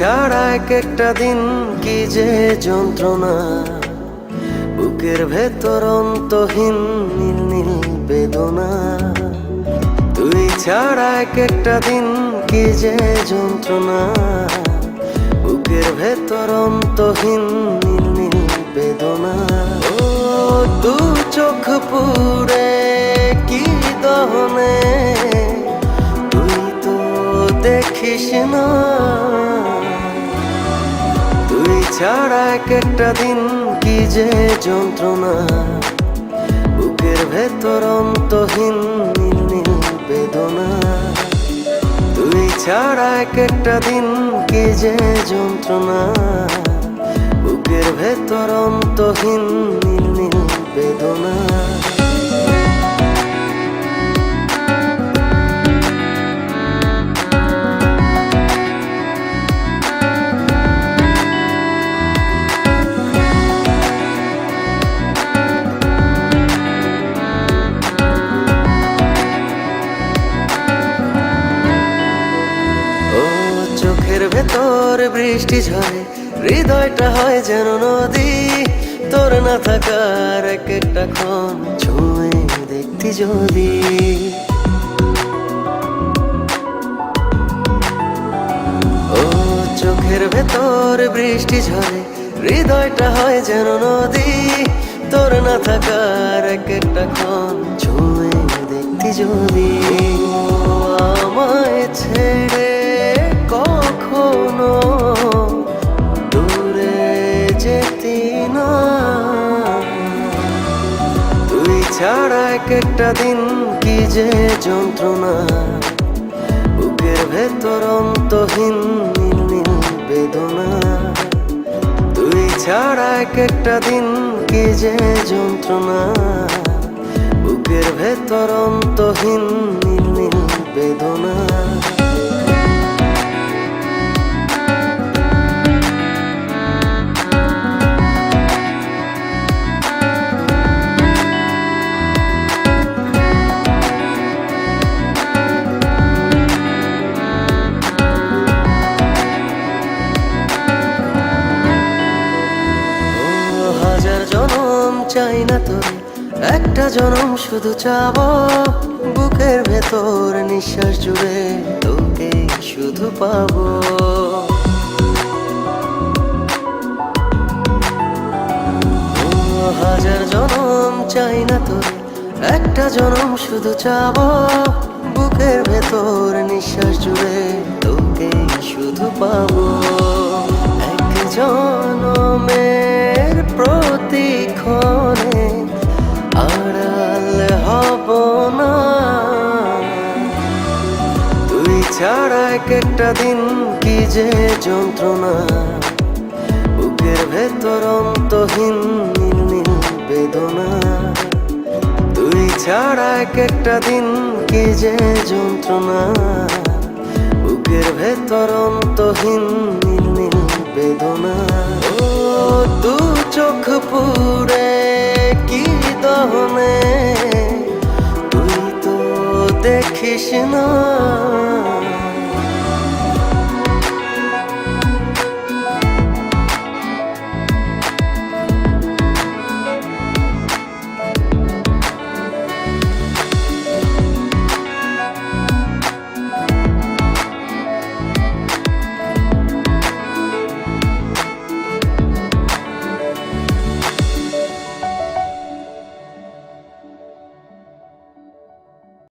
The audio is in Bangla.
এক একটা দিন কি যে যন্ত্রণা। বুকের ভেতর অন্তহীন নীল নীল বেদনা। তুই ছাড়া এক একটা দিন কি যে যন্ত্রণা। বুকের ভেতর অন্তহীন নীল নীল বেদনা। ও, দু চোখ পুরে কি দহনে? তুই তো দেখিস না। ছাড়া এক একটা দিন কি যে যন্ত্রণা। বুকের ভেতর অন্তহীন নীল নীল বেদনা। তুই ছাড়া এক একটা দিন কি যে যন্ত্রণা। বুকের ভেতর অন্তহীন নীল নীল বেদনা। বৃষ্টি ঝরে হৃদয়টা হয় যেন নদী। তোর না থাকার এক একটা ক্ষণ ছুঁয়ে দেখতি যদি। ও চোখের ভেতর বৃষ্টি ঝরে হৃদয়টা হয় যেন নদী। তোর না থাকার এক একটা ক্ষণ ছুঁয়ে দেখতি যদি। আমায় ছেড়ে ছাড়া এক একটা দিন কি যে যন্ত্রণা। বুকের ভেতর অন্তহীন নীল নীল বেদনা। তুই ছাড়া এক একটা দিন কি যে যন্ত্রণা। বুকের ভেতর অন্তহীন নীল চাই না তোর। একটা জনম শুধু চাব, বুকের ভেতর নিঃশ্বাস জুড়ে তোকে শুধু পাবো। হাজার জনম চাই না তোর। একটা জনম শুধু চাব, বুকের ভেতর নিঃশ্বাস জুড়ে তোকে শুধু পাবো। এক জনমের এক একটা দিন কি যে যন্ত্রণা। বুকের ভেতর অন্তহীন নীল নীল বেদনা। তুই ছাড়া এক একটা দিন কি যে যন্ত্রণা। বুকের ভেতর অন্তহীন নীল নীল বেদনা। ও দু চোখ পুরে কি দহনে। তুই তো দেখিস না।